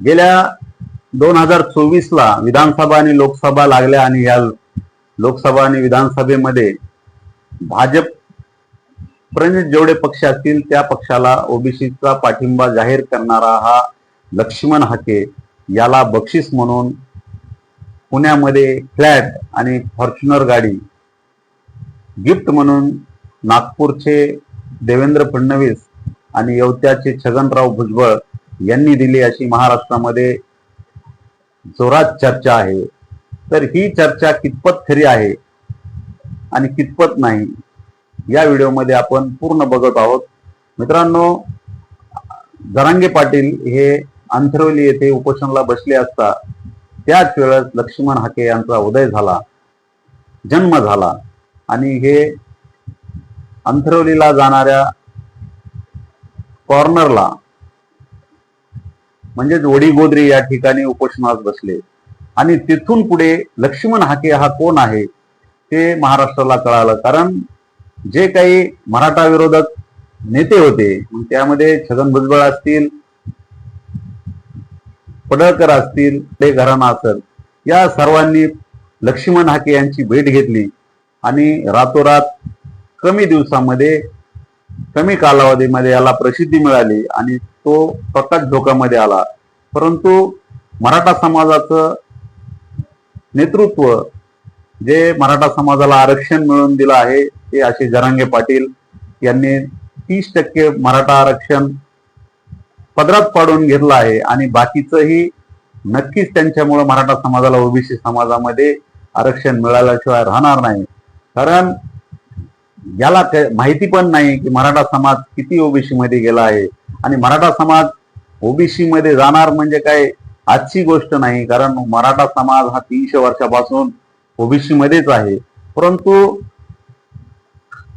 गेल्या दोन हजार चोवीसला विधानसभा आणि लोकसभा लागल्या आणि या लोकसभा आणि विधानसभेमध्ये भाजप प्रणित जेवढे पक्ष असतील त्या पक्षाला ओबीसीचा पाठिंबा जाहीर करणारा हा लक्ष्मण हाके याला बक्षीस म्हणून पुण्यामध्ये फ्लॅट आणि फॉर्च्युनर गाडी गिफ्ट म्हणून नागपूरचे देवेंद्र फडणवीस आणि यवत्याचे छगनराव भुजबळ यांनी दिली अशी महाराष्ट्रामध्ये जोरात चर्चा आहे. तर ही चर्चा कितपत खरी आहे आणि कितपत नाही या व्हिडिओमध्ये आपण पूर्ण बघत आहोत. मित्रांनो जरांगे पाटील हे अंथरवली येथे उपोषणाला बसले असता त्याच वेळेस लक्ष्मण हाके यांचा उदय झाला जन्म झाला आणि हे अंथरवलीला जाणाऱ्या कॉर्नरला म्हणजेच वडीगोद्री या ठिकाणी उपोषणास बसले. आणि तिथून पुढे लक्ष्मण हाके हा कोण आहे ते महाराष्ट्राला कळालं. कारण जे काही मराठा विरोधक नेते होते त्यामध्ये छगन भुजबळ असतील पडळकर असतील ते घराणा असेल या सर्वांनी लक्ष्मण हाके यांची भेट घेतली. आणि रातोरात कमी दिवसामध्ये कमी कालावधीमध्ये याला प्रसिद्धी मिळाली. आणि तो प्रकाश धोक्यामध्ये आला. परंतु मराठा समाजाचं नेतृत्व जे मराठा समाजाला आरक्षण मिळवून दिलं आहे ते असे जरांगे पाटील यांनी तीस टक्के मराठा आरक्षण पदरात पाडून घेतलं आहे आणि बाकीचंही नक्कीच त्यांच्यामुळे मराठा समाजाला ओबीसी समाजामध्ये आरक्षण मिळाल्याशिवाय राहणार नाही. कारण याला माहिती पण नाही की मराठा समाज किती ओबीसी मध्ये गेला आहे. आणि मराठा समाज ओबीसी मध्ये जाणार म्हणजे काय आजची गोष्ट नाही कारण मराठा समाज हा तीनशे वर्षापासून ओबीसी मध्येच आहे. परंतु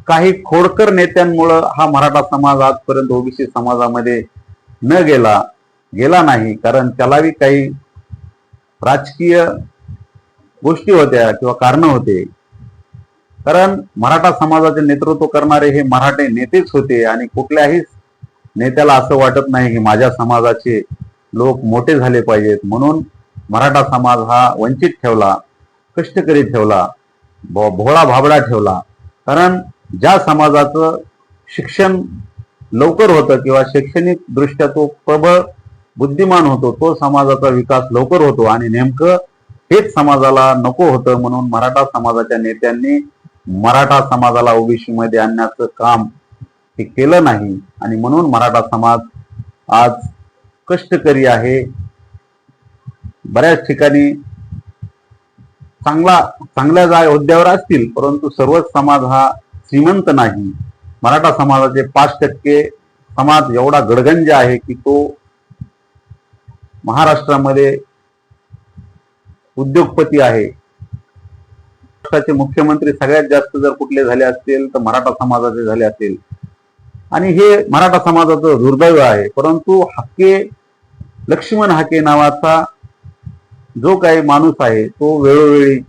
काही खोडकर नेत्यांमुळं हा मराठा समाज आजपर्यंत ओबीसी समाजामध्ये न गेला गेला नाही. कारण त्यालाही काही राजकीय गोष्टी होत्या किंवा कारण होते. कारण मराठा समाजाचे नेतृत्व करणारे हे मराठे नेतेच होते आणि कुठल्याही नेत्याला असं वाटत नाही की माझ्या समाजाचे लोक मोठे झाले पाहिजेत. म्हणून मराठा समाज हा वंचित ठेवला कष्टकरी ठेवला भो- भोळा भाबडा ठेवला. कारण ज्या समाजाचं शिक्षण लवकर होतं किंवा शैक्षणिक दृष्ट्या तो प्रबळ बुद्धिमान होतो तो समाजाचा विकास लवकर होतो आणि नेमकं हेच समाजाला नको होतं म्हणून मराठा समाजाच्या नेत्यांनी मराठा समाजाला ओबीसी मध्ये आणण्याचं काम हे केलं नाही. आणि म्हणून मराठा समाज आज कष्टकरी आहे. बऱ्याच ठिकाणी चांगला चांगल्या जा हुद्द्यावर असतील परंतु सर्वच समाज हा श्रीमंत नाही. मराठा समाजाचे पाच टक्के समाज एवढा गडगंज आहे की तो महाराष्ट्रामध्ये उद्योगपती आहे. महाराष्ट्राचे मुख्यमंत्री सगळ्यात जास्त जर कुठले झाले असतील तर मराठा समाजाचे झाले असतील आणि हे मराठा समाजाचं दुर्दैव आहे. परंतु हाके लक्ष्मण हाके नावाचा जो काही माणूस आहे तो वेळोवेळी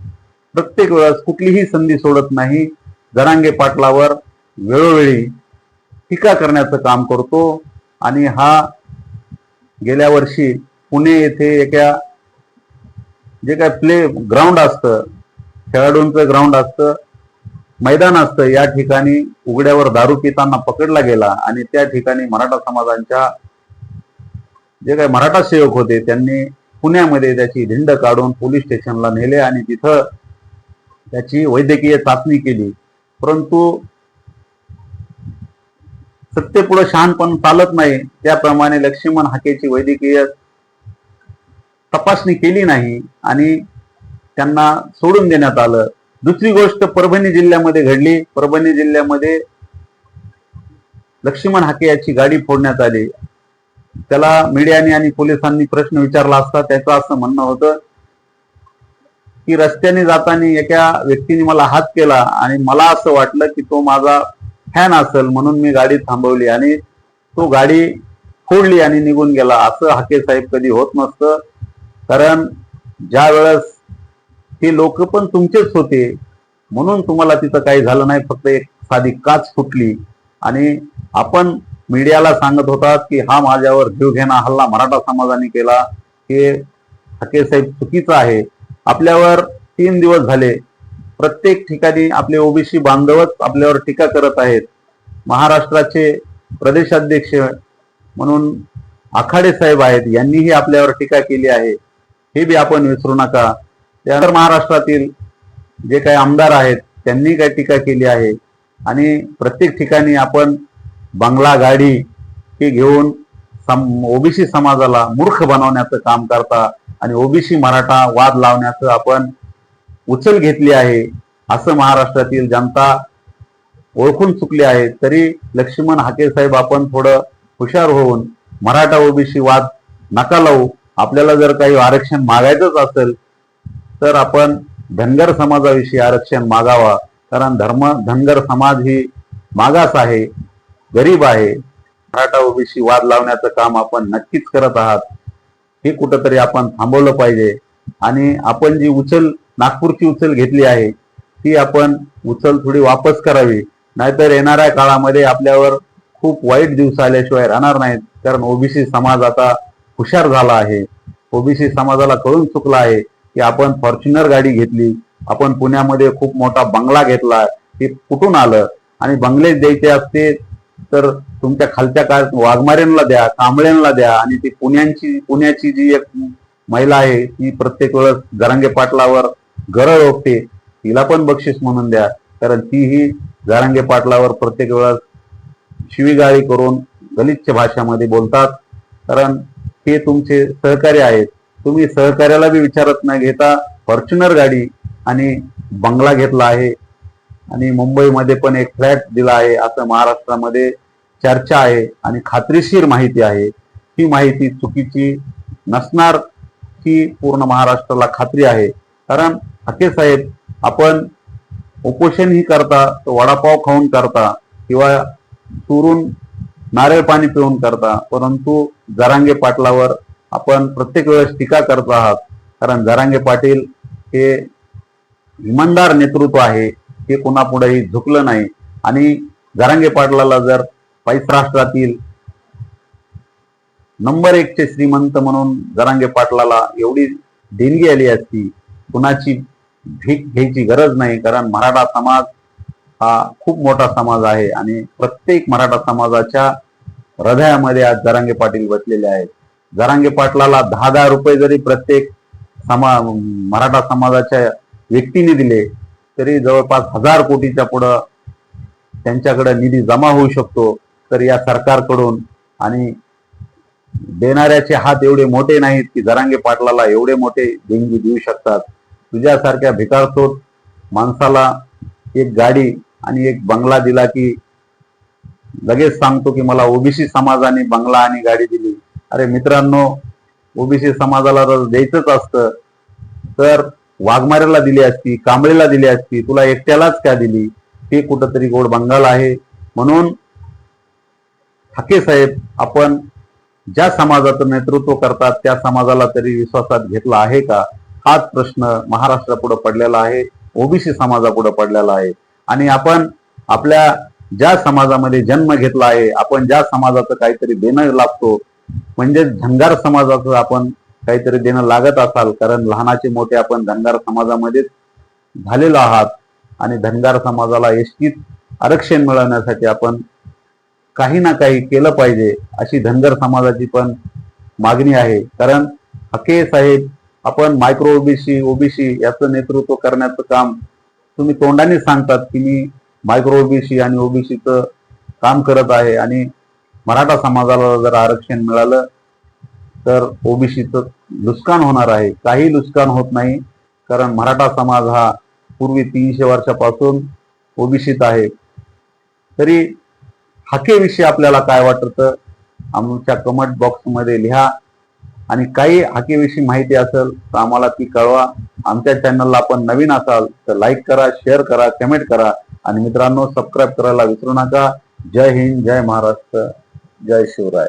प्रत्येक वेळेस कुठलीही संधी सोडत नाही. जरांगे पाटलावर वेळोवेळी टीका करण्याचं काम करतो आणि हा गेल्या वर्षी पुणे येथे एका जे काय प्ले ग्राउंड असतं खेळाडूंचं ग्राउंड असतं मैदान असतं या ठिकाणी उघड्यावर दारू पिताना पकडला गेला आणि त्या ठिकाणी मराठा समाजांच्या जे काही मराठा सेवक होते त्यांनी पुण्यामध्ये त्याची धिंड काढून पोलीस स्टेशनला नेले आणि तिथं त्याची वैद्यकीय चाचणी केली. परंतु सत्तेपुढे शहाणपण चालत नाही. त्याप्रमाणे लक्ष्मण हाकेची वैद्यकीय तपासणी केली नाही आणि त्यांना सोडून देण्यात आलं. दुसरी गोष्ट परभणी जिल्ह्यामध्ये घडली. परभणी जिल्ह्यामध्ये लक्ष्मण हाके याची गाडी फोडण्यात आली. त्याला मीडियाने आणि पोलिसांनी प्रश्न विचारला असता त्याचं असं म्हणणं होतं की रस्त्याने जाताना एका व्यक्तीने मला हात केला आणि मला असं वाटलं की तो माझा फॅन असेल म्हणून मी गाडी थांबवली आणि तो गाडी फोडली आणि निघून गेला. असं हाके साहेब कधी होत नसतं. कारण ज्या वेळेस हे लोक पण तुमचेच होते. म्हणून तुम्हाला तिथं काही झालं नाही फक्त एक साधी काच फुटली. आणि आपण मीडियाला सांगत होतात की हा माझ्यावर जीवघेणा हल्ला मराठा समाजाने केला. हे हके साहेब चुकीचं आहे. आपल्यावर तीन दिवस झाले. प्रत्येक ठिकाणी आपले ओबीसी बांधवच आपल्यावर टीका करत आहेत. महाराष्ट्राचे प्रदेशाध्यक्ष म्हणून आखाडे साहेब आहेत यांनीही आपल्यावर टीका केली आहे. हे बी आपण विसरू नका. त्यानंतर महाराष्ट्रातील जे काही आमदार आहेत त्यांनी काही टीका केली आहे. आणि प्रत्येक ठिकाणी आपण बंगला गाडी हे घेऊन सम ओबीसी समाजाला मूर्ख बनवण्याचं काम करता आणि ओबीसी मराठा वाद लावण्याचं आपण उचल घेतली आहे असं महाराष्ट्रातील जनता ओळखून चुकली आहे. तरी लक्ष्मण हाके साहेब आपण थोडं हुशार होऊन मराठा ओबीसी वाद नका लावू. आपल्याला जर काही आरक्षण मागायचंच असेल तर आपण धनगर समाजाविषयी आरक्षण मागावा कारण धर्म धनगर समाज ही मागास आहे गरीब आहे. मराठा ओबीसी वाद लावण्याचं काम आपण नक्कीच करत आहात. हे कुठंतरी आपण थांबवलं पाहिजे. आणि आपण जी उचल नागपूरची उचल घेतली आहे ती आपण उचल थोडी वापस करावी. नाहीतर येणाऱ्या काळामध्ये आपल्यावर खूप वाईट दिवस आल्याशिवाय राहणार नाहीत कारण ओबीसी समाज आता हुशार झाला आहे. ओबीसी समाजाला कळून चुकला आहे. की आपण फॉर्च्युनर गाडी घेतली आपण पुण्यामध्ये खूप मोठा बंगला घेतला हे कुठून आलं? आणि बंगले द्यायचे असते तर तुमच्या खालच्या काळात वाघमारेंना द्या कांबळ्यांना द्या आणि ती पुण्याची पुण्याची जी एक महिला आहे ती प्रत्येक वेळेस जरांगे पाटलावर गरळ ओपते तिला पण बक्षीस म्हणून द्या. कारण तीही जरांगे पाटलावर प्रत्येक वेळेस शिवीगाळी करून गलिच्छ भाषामध्ये बोलतात. कारण ते तुमचे सहकारी आहेत. तुम्ही सहकार्याला बी विचारत न घेता फॉर्च्युनर गाडी आणि बंगला घेतला आहे. आणि मुंबईमध्ये पण एक फ्लॅट दिला आहे. असं महाराष्ट्रामध्ये चर्चा आहे आणि खात्रीशीर माहिती आहे. ही माहिती चुकीची नसणार ही पूर्ण महाराष्ट्राला खात्री आहे. कारण हके साहेब आपण उपोषणही करता तो वडापाव खाऊन करता किंवा चुरून नारळ पाणी पिऊन करता परंतु जरांगे पाटलावर आपण प्रत्येक वेळेस टीका करत आहात. कारण जरांगे पाटील हे इमानदार नेतृत्व आहे. हे कोणापुढेही झुकलं नाही. आणि जरांगे पाटलाला जर राष्ट्रातील नंबर एकचे श्रीमंत म्हणून जरांगे पाटलाला एवढी देणगी आली असती कुणाची भीक घ्यायची गरज नाही. कारण मराठा समाज हा खूप मोठा समाज आहे. आणि प्रत्येक मराठा समाजाच्या हृदयामध्ये आज जरांगे पाटील बसलेले आहेत. जरांगे पाटलाला दहा दहा रुपये जरी प्रत्येक समा मराठा समाजाच्या व्यक्तीने दिले तरी जवळपास हजार कोटीच्या पुढं त्यांच्याकडे निधी जमा होऊ शकतो तर या सरकारकडून. आणि देणाऱ्याचे हात एवढे मोठे नाहीत की जरांगे पाटलाला एवढे मोठे देणगी देऊ शकतात. तुझ्यासारख्या भिकारचोट माणसाला एक गाडी आणि एक बंगला दिला की लगेच सांगतो की मला ओबीसी समाजाने बंगला आणि गाडी दिली. अरे मित्रांनो ओबीसी समाजाला जर द्यायचंच असतं तर वाघमाऱ्याला दिली असती कांबळेला दिली असती तुला एकट्यालाच का दिली? ते कुठंतरी गोड बंगाल आहे. म्हणून हाके साहेब आपण ज्या समाजाचं नेतृत्व करतात त्या समाजाला तरी विश्वासात घेतला आहे का? हाच प्रश्न महाराष्ट्रापुढे पडलेला आहे ओबीसी समाजापुढे पडलेला आहे. आणि आपण आपल्या ज्या समाजामध्ये जन्म घेतला आहे आपण ज्या समाजाचं काहीतरी देणं लागतो म्हणजे धनगार समाजाचं आपण काहीतरी देणं लागत असाल कारण लहानाचे मोठे आपण धनगार समाजामध्येच झालेलो आहात आणि धनगार समाजाला एसटीत आरक्षण मिळवण्यासाठी आपण काही ना काही केलं पाहिजे अशी धनगर समाजाची पण मागणी आहे. कारण हके साहेब आपण मायक्रो ओबीसी ओबीसी याचं नेतृत्व करण्याचं काम तुम्ही तोंडाने सांगतात की मी मायक्रो ओबीसी आणि ओबीसीचं काम करत आहे आणि मराठा समाजाला जर आरक्षण मिळालं तर ओबीसीचं नुकसान होणार आहे. काही नुकसान होत नाही कारण मराठा समाज हा पूर्वी तीनशे वर्षापासून ओबीसीत आहे. तरी हाकेविषयी आपल्याला काय वाटतं? आमच्या कमेंट बॉक्समध्ये लिहा. आणि काही हाकेविषयी माहिती असेल तर आम्हाला ती कळवा. आमच्या चॅनलला आपण नवीन असाल तर लाईक करा शेअर करा कमेंट करा. आणि मित्रांनो सबस्क्राईब करायला विसरू नका. जय हिंद जय महाराष्ट्र. जय शिवराय